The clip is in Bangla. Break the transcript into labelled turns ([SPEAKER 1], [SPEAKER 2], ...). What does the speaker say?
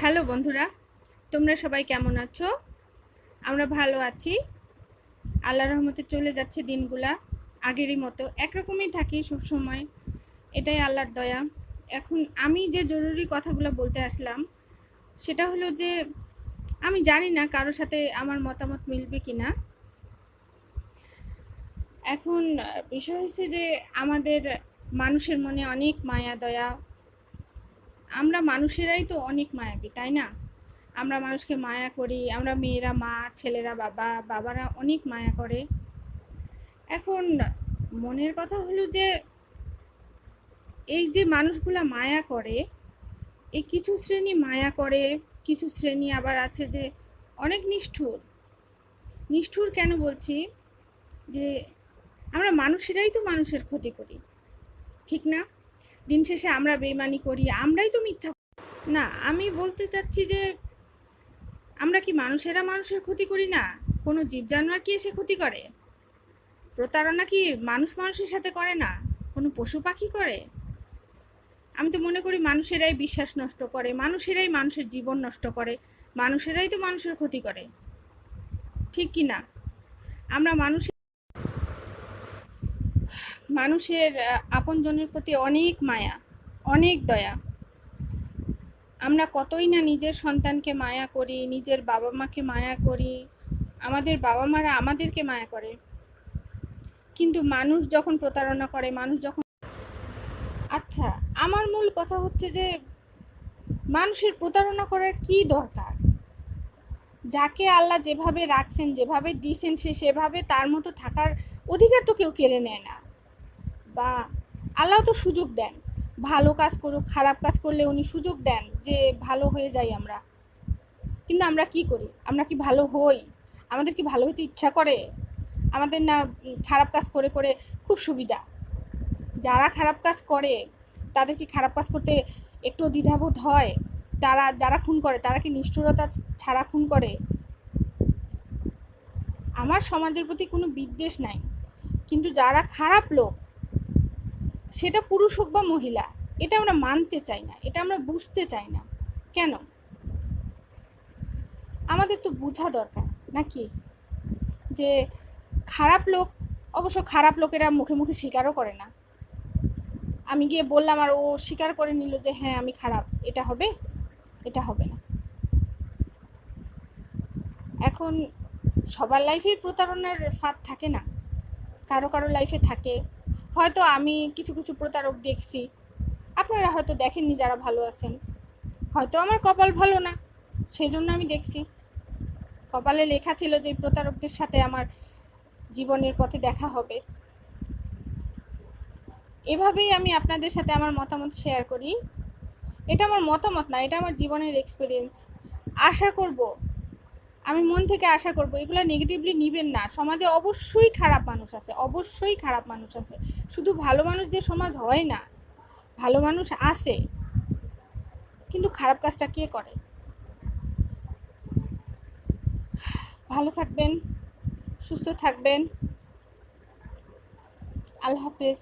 [SPEAKER 1] হ্যালো বন্ধুরা, তোমরা সবাই কেমন আছো? আমরা ভালো আছি। আল্লাহ রহমতে চলে যাচ্ছে দিনগুলা, আগেরই মতো একরকমই থাকি সবসময়। এটাই আল্লাহর দয়া। এখন আমি যে জরুরি কথাগুলো বলতে আসলাম, সেটা হলো যে, আমি জানি না কারোর সাথে আমার মতামত মিলবে কি না এখন বিষয় হচ্ছে যে, আমাদের মানুষের মনে অনেক মায়া, দয়া আমরা মানুষেরাই তো অনেক মায়াবী, তাই না? আমরা মানুষকে মায়া করি, আমরা মেয়েরা, মা, ছেলেরা, বাবা, বাবারা অনেক মায়া করে। এখন মনের কথা হলো যে, এই যে মানুষগুলা মায়া করে, এই কিছু শ্রেণি মায়া করে, কিছু শ্রেণি আবার আছে যে অনেক নিষ্ঠুর। নিষ্ঠুর কেন বলছি? যে আমরা মানুষেরাই তো মানুষের ক্ষতি করি, ঠিক না? দিন শেষে আমরা বেমানি করি, আমরাই তো মিথ্যা না, আমি বলতে চাচ্ছি যে আমরা কি মানুষেরা মানুষের ক্ষতি করি না? কোনো জীব জানোয়ার কি এসে ক্ষতি করে? প্রতারণা কি মানুষ মানুষের সাথে করে না? কোনো পশু পাখি করে? আমি তো মনে করি মানুষেরাই বিশ্বাস নষ্ট করে, মানুষেরাই মানুষের জীবন নষ্ট করে, মানুষেরাই তো মানুষের ক্ষতি করে। ঠিক কি না? আমরা মানুষ মানুষের আপনজনের প্রতি অনেক মায়া, অনেক দয়া। আমরা কতই না নিজের সন্তানকে মায়া করি, নিজের বাবা মাকে মায়া করি, আমাদের বাবা মারা আমাদেরকে মায়া করে। কিন্তু মানুষ যখন প্রতারণা করে, মানুষ যখন আচ্ছা আমার মূল কথা হচ্ছে যে, মানুষের প্রতারণা করার কি দরকার? যাকে আল্লাহ যেভাবে রাখছেন, যেভাবে দিছেন, সে সেভাবে তার মতো থাকার অধিকার তো কেউ কেড়ে নেয় না। বা আল্লাহ তো সুযোগ দেন। ভালো কাজ করুক, খারাপ কাজ করলে উনি সুযোগ দেন যে ভালো হয়ে যাই আমরা। কিন্তু আমরা কি করি? আমরা কি ভালো হই? আমাদের কি ভালো হতে ইচ্ছা করে? আমাদের না খারাপ কাজ করে করে খুব সুবিধা। যারা খারাপ কাজ করে, তাদের কি খারাপ কাজ করতে একটু দ্বিধাবোধ হয়? তারা, যারা খুন করে, তারা কি নিষ্ঠুরতা ছাড়া খুন করে? আমার সমাজের প্রতি কোনো বিদ্বেষ নাই। কিন্তু যারা খারাপ লোক সেটা পুরুষ হোক বা মহিলা, এটা আমরা মানতে চাই না, এটা আমরা বুঝতে চাই না। কেন? আমাদের তো বোঝা দরকার, নাকি? যে খারাপ লোক, অবশ্য খারাপ লোকেরা মুখে মুখে স্বীকারও করে না। আমি গিয়ে বললাম আর ও স্বীকার করে নিল যে হ্যাঁ আমি খারাপ, এটা হবে? এটা হবে না। এখন সবার লাইফেই প্রতারণার ফাঁদ থাকে না। কারও কারও লাইফে থাকে। হয়তো আমি কিছু কিছু প্রতারক দেখছি। আপনারা হয়তো দেখেননি যারা ভালো আছেন। হয়তো আমার কপাল ভালো না সেই জন্য আমি দেখছি। কপালে লেখা ছিল যে প্রতারকদের সাথে আমার জীবনের পথে দেখা হবে। এভাবেই আমি আপনাদের সাথে আমার মতামত শেয়ার করি। এটা আমার মতামত না, এটা আমার জীবনের এক্সপিরিয়েন্স আশা করব আমি মন থেকে আশা করব এগুলো নেগেটিভলি নিবেন না। সমাজে অবশ্যই খারাপ মানুষ আছে, অবশ্যই খারাপ মানুষ আছে। শুধু ভালো মানুষ দিয়ে সমাজ হয় না, ভালো মানুষ আছে। কিন্তু খারাপ কাজটা কে করে? ভালো থাকবেন, সুস্থ থাকবেন। আল্লাহ হাফেজ।